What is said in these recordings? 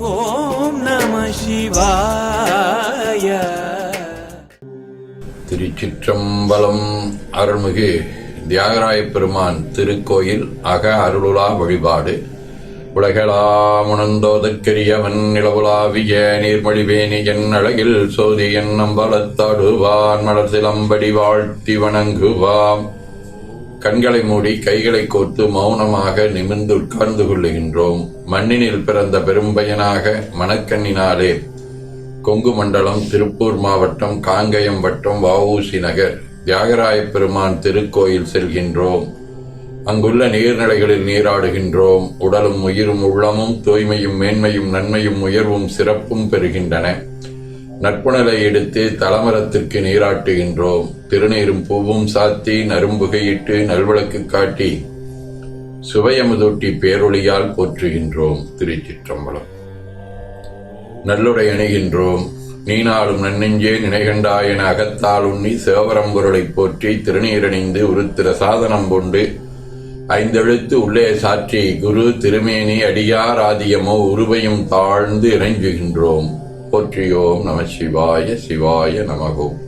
ஓம் நம சிவாய. திருச்சிற்றம்பலம் அருள்மிகு தியாகராய பெருமான் திருக்கோயில் அக அருளுலா வழிபாடு. உலகளாமுணந்தோதற்கரியவன் நிலவுலாவிய நீர்மொழிவேணி என் அழகில் சோதி என் நம்பலத்தாடுவான் மலர் சிலம்படி வாழ்த்தி வணங்குவாம். கண்களை மூடி கைகளை கோர்த்து மௌனமாக நிமிர்ந்து உட்கார்ந்து கொள்ளுகின்றோம். மண்ணினில் பிறந்த பெரும்பயனாக மணக்கண்ணினாலே கொங்கு மண்டலம் திருப்பூர் மாவட்டம் காங்கயம் வட்டம் வஉசி நகர் தியாகராய பெருமான் திருக்கோயில் செல்கின்றோம். அங்குள்ள நீர்நிலைகளில் நீராடுகின்றோம். உடலும் உயிரும் உள்ளமும் தூய்மையும் மேன்மையும் நன்மையும் உயர்வும் சிறப்பும் பெறுகின்றன. நட்புணலை எடுத்து தலமரத்திற்கு நீராட்டுகின்றோம். திருநீரும் பூவும் சாத்தி நரும்புகையிட்டு நல்விளக்கு காட்டி சுவையமுதொட்டி பேரொழியால் போற்றுகின்றோம் திருச்சிற்றம்பலம். நல்லுடை அணுகின்றோம் நீனாலும் நன்னெஞ்சே நினைகண்டாயன அகத்தால் உண்ணி சிவபரம்பொருளைப் போற்றி திருநீரணிந்து உருத்திர சாதனம் கொண்டு ஐந்தெழுத்து உள்ளே சாற்றி குரு திருமேனி அடியார் ஆதியமோ உருவையும் தாழ்ந்து இறைஞ்சுகின்றோம் போற்றியோம் நம சிவாய சிவாய நமகோம்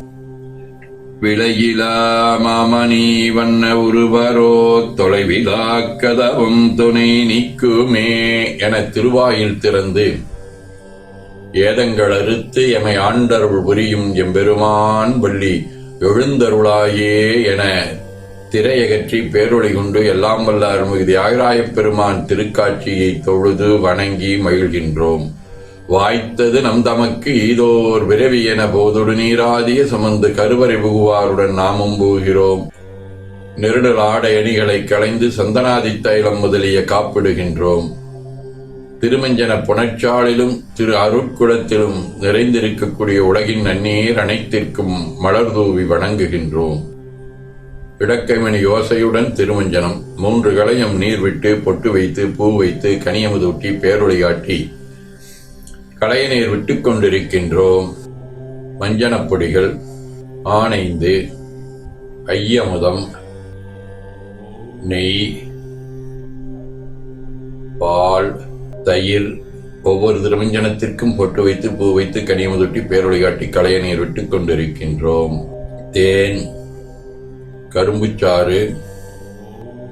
விலையிலா மாமணி வண்ண உருவரோ தொலைவிலா கதவும் துணை நீக்குமே என திருவாயில் திறந்து ஏதங்கள் அறுத்து எமை ஆண்டருள் புரியும் எம்பெருமான் வள்ளி எழுந்தருளாயே என திரையகற்றி பேரொழி கொண்டு எல்லாம் வல்ல அருள்மிகு தியாகராயப் பெருமான் திருக்காட்சியை தொழுது வணங்கி மகிழ்கின்றோம். வாய்த்தது நம் தமக்கு ஈதோர் விரவி என போதொடு நீராதிய சுமந்து கருவறை புகுவாருடன் நாமும் போகிறோம். நெருடல் ஆடை அணிகளை களைந்து சந்தனாதி தைலம் முதலிய காப்பிடுகின்றோம். திருமஞ்சன புனச்சாலிலும் திரு அருட்குளத்திலும் நிறைந்திருக்கக்கூடிய உலகின் நன்னீர் அனைத்திற்கும் மலர் தூவி வணங்குகின்றோம். இடக்கைமணி யோசையுடன் திருமஞ்சனம் மூன்று களையும் நீர் விட்டு பொட்டு வைத்து பூ வைத்து கனியமுதூட்டி பேரொழியாட்டி காட்டி விட்டு நீர் கொண்டிருக்கின்றோம். மஞ்சனப்பொடிகள் ஆனைந்து ஐயமுதம் நெய் பால் தயிர் ஒவ்வொரு திருமஞ்சனத்திற்கும் பொட்டு வைத்து பூ வைத்து கனியமுதொட்டி பேரொழி காட்டி களைய நீர் விட்டுக் கொண்டிருக்கின்றோம். தேன் கரும்புச்சாறு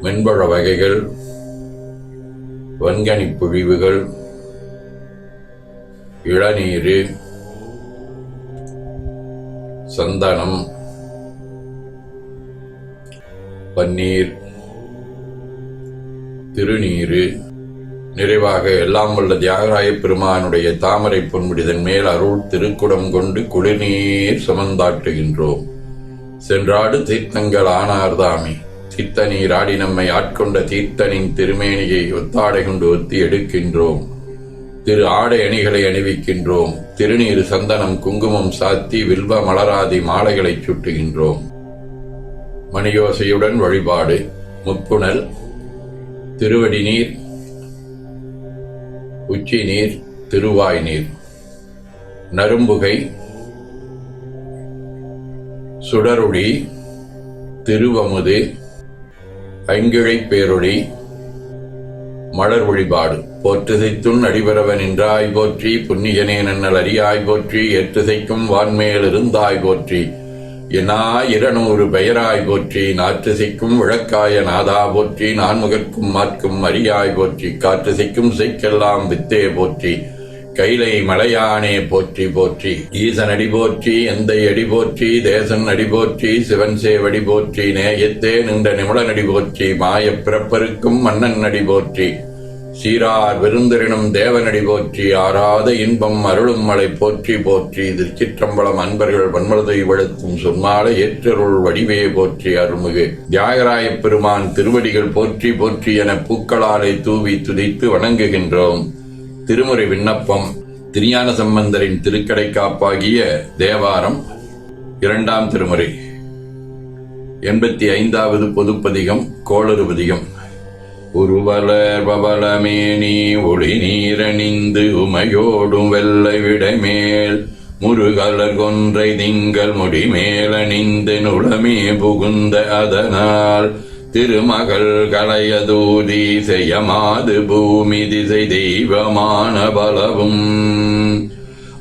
மென்பழ வகைகள் வன்கனி பொழிவுகள் இளநீர். சந்தனம். பன்னீர். திருநீர் நிறைவாக எல்லாம் வல்ல தியாகராய பெருமானுடைய தாமரை பொன்முடிதன் மேல் அருள் திருக்குடம் கொண்டு குடிநீர் சுமந்தாட்டுகின்றோம் சென்றாடு தீர்த்தங்கள் ஆனார்தாமே. தீர்த்த நீர் ஆடி நம்மை ஆட்கொண்ட தீர்த்தனின் திருமேனியை ஒத்தாடை கொண்டு ஒத்தி எடுக்கின்றோம். திரு ஆடை அணிகளை அணிவிக்கின்றோம். திருநீர் சந்தனம் குங்குமம் சாத்தி வில்வ மலராதி மாலைகளை சுட்டுகின்றோம். மணியோசையுடன் வழிபாடு. முப்புணல் திருவடி நீர் உச்சி நீர் திருவாய் நீர். நரும்புகை சுடருடி திருவமுது ஐங்கிழை பேருடி மலர் வழிபாடு போற்றுதைத்துண் அடிபரவன் என்றாய் போற்றி புண்ணியனே நன்னல் அறியாய் போற்றி ஏற்றுதைக்கும் வான்மேல் இருந்தாய் போற்றி. எனா இருநூறு பெயராய் போற்றி நாற்றுசைக்கும் விளக்காய நாதா போற்றி நான்முகற்கும் மாற்கும் அரியாய் போற்றி காற்றுசைக்கும் சைக்கெல்லாம் வித்தே போற்றி. கைலை மலையானே போற்றி போற்றி. ஈசன் அடி போற்றி எந்தை அடி போற்றி தேசன் அடி போற்றி சிவன் சேவடி போற்றி நேயத்தே நின்ற நிமிடன் அடி போற்றி மாயப் பிறப்பருக்கும் மன்னன் அடி போற்றி. சீரார் விருந்தரினும் தேவனடி போற்றி ஆராத இன்பம் அருளும் மலை போற்றி போற்றி. திருச்சிற்றம்பலம் அன்பர்கள் வன்மலதை வழுத்தும் சொன்மாலை ஏற்றருள் வடிவே போற்றி அருள்மிகு. தியாகராயப் பெருமான் திருவடிகள் போற்றி போற்றி என பூக்களாலை தூவி துதித்து வணங்குகின்றோம். திருமுறை விண்ணப்பம் திருஞான சம்பந்தரின் திருக்கடை காப்பாகிய தேவாரம் இரண்டாம் திருமுறை. எண்பத்தி ஐந்தாவது பொதுப்பதிகம் கோளறுபதிகம் உருவலர் பவளமேனி ஒளி நீரணிந்து உமையோடும் வெள்ளை விடமேல் முருகலர் கொன்றை திங்கள் முடிமேலணிந்து நுளமே புகுந்த அதனால். திருமகள் களையதூதி செய்யமாது பூமி திசை தெய்வமான பலவும்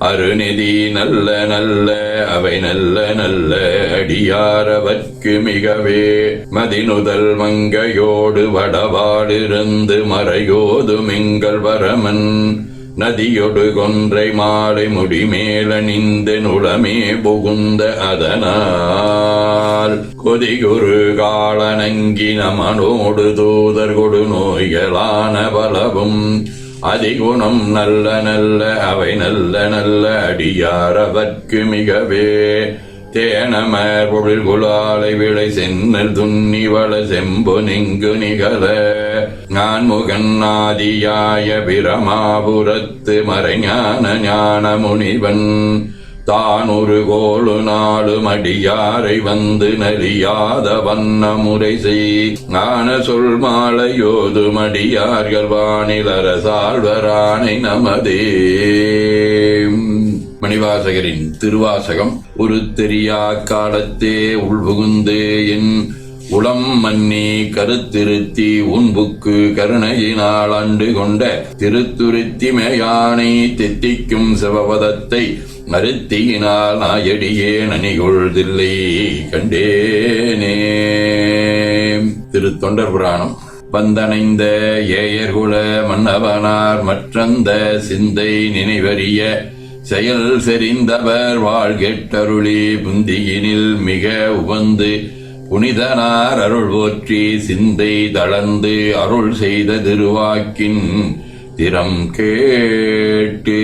அருநிதி நல்ல நல்ல அவை நல்ல நல்ல அடியாரவர்க்கு மிகவே. மதினுதல் மங்கையோடு வடவாடிருந்து மறையோதும் எங்கள் வரமன். நதியொடு கொன்றை மாலை முடிமேலணிந்து நுளமே புகுந்த அதனால். கொதிகுரு காலனங்கி நமனோடு தூதர் கொடு நோய்களான பலவும். அதிகுணம் நல்ல நல்ல அவை நல்ல நல்ல அடியாரவர்க்கு மிகவே. தேனமர் பொழில் குலாலை விளை சென்னல் துண்ணி வள செம்பு நிங்கு நிகழ. ஞான்முகன்னாதியாய பிரமாபுரத்து மறைஞான ஞான முனிவன் தான் ஒரு கோளு நாடு மடியாரை வந்து நலியாத வண்ண முறை செய். ஞான சொல் மாலையோது மடியார்கள் வானில் அரசாழ்வரானை நமதே மணிவாசகரின் திருவாசகம் ஒரு தெரியா காலத்தே உள்புகுந்தே என் உளம் மன்னி கருத்திருத்தி உன்புக்கு கருணையினால் ஆண்டு கொண்ட திருத்துருத்தி மேயானை தித்திக்கும் சிவபதத்தை மருத்தியினால் நாயடியே நனிகொள்தில்லை. கண்டேனே. திரு தொண்டர் புராணம். வந்தணைந்த ஏயர்குல மன்னவனார் மற்றந்த சிந்தை நினைவறிய செயல் செறிந்தவர் வாழ்கெட்டருளி. புந்தியினில் மிக உவந்து புனிதனார் அருள் போற்றி சிந்தை தளர்ந்து அருள் செய்த திருவாக்கின் திறம் கேட்டு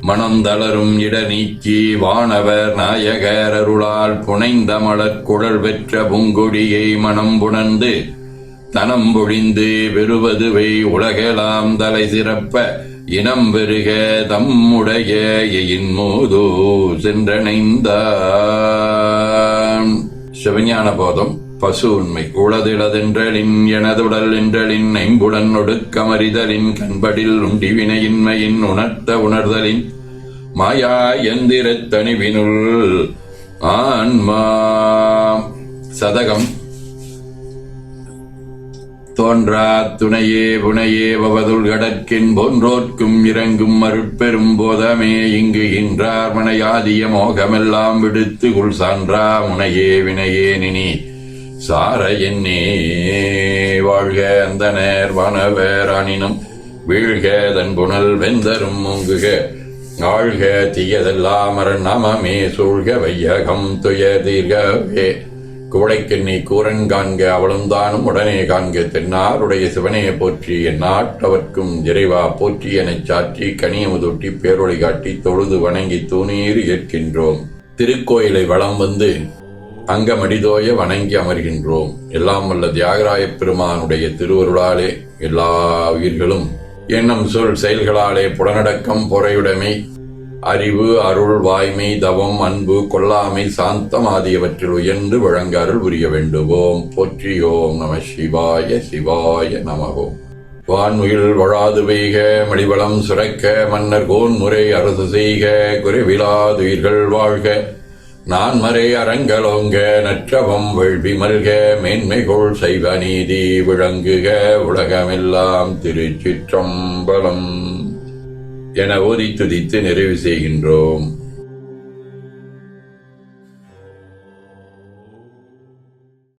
மனம் தளரும் இட நீக்கி வானவர் நாயகர் அருளால் புனைந்த மலர் குழல் பெற்ற பூங்கொடியை மனம் புணர்ந்து தனம் பொழிந்து பெறுவதுவை உலகெலாம் தலை சிறப்ப இனம் பெருக தம்முடைய எயின் மோதோ சென்றணைந்தான். சிவஞான போதம் பசு உண்மை உளதிளதென்றலின் எனதுடல் என்றலின் ஐம்புடன் ஒடுக்கமறிதலின் கண்படில் உண்டி வினையின்மையின் உணர்த்த உணர்தலின் மாயா எந்திரத்தணிவினுள் ஆன்மா. சதகம் தோன்றா துணையே புனையே பவதுள் கடற்கின் போன்றோர்க்கும் இறங்கும் அருட்பெரும் போதமே இங்கு இன்றார் மனையாதிய மோகமெல்லாம் விடுத்து குள் சான்றா முனையே வினையே நினி. சார என்னே வாழ்க அந்த வனவர் அனினும் வீழ்க தன் புனல் வெந்தரும் முங்குக. ஆழ்க தீயதெல்லாம் அரண் நமமே சூழ்க வையகம் துயர் தீர்கவே. குவளைக்கெண்ணி கூரன் காண்க அவளும் தானும் உடனே காண்க. தென்னாருடைய சிவனையை போற்றி என் நாட்டவர்க்கும் இறைவா போற்றி எனச் சாற்றி கனியமுதொட்டி பேரொழி காட்டி தொழுது வணங்கி தூணீர் ஏற்கின்றோம். திருக்கோயிலை வலம் வந்து அங்கமடிதோய வணங்கி அமர்கின்றோம். எல்லாம் வல்ல தியாகராய பெருமானுடைய திருவருளாலே எல்லா உயிர்களும் எண்ணம் சொல் செயல்களாலே புலனடக்கம் பொறையுடைமை. அறிவு அருள் வாய்மை தவம் அன்பு கொல்லாமை சாந்தம் ஆகியவற்றில் உயர்ந்து வழங்க அருள் புரிய வேண்டுவோம். போற்றியோம் நம சிவாய சிவாய நமகோம் வான்முகில் வழாது பெய்க மடிவளம் சுரக்க மன்னர் கோன்முறை அரசு செய்க குறைவிலாதுயிர்கள் வாழ்க. நான் மறை அரங்கலோங்க நற்றவம் வெள்வி மல்க மேன்மைகோள் செய்வ நீதி விளங்குக உலகமெல்லாம் திருச்சிற்றம்பலம். என ஓதி துதித்து நிறைவு செய்கின்றோம்.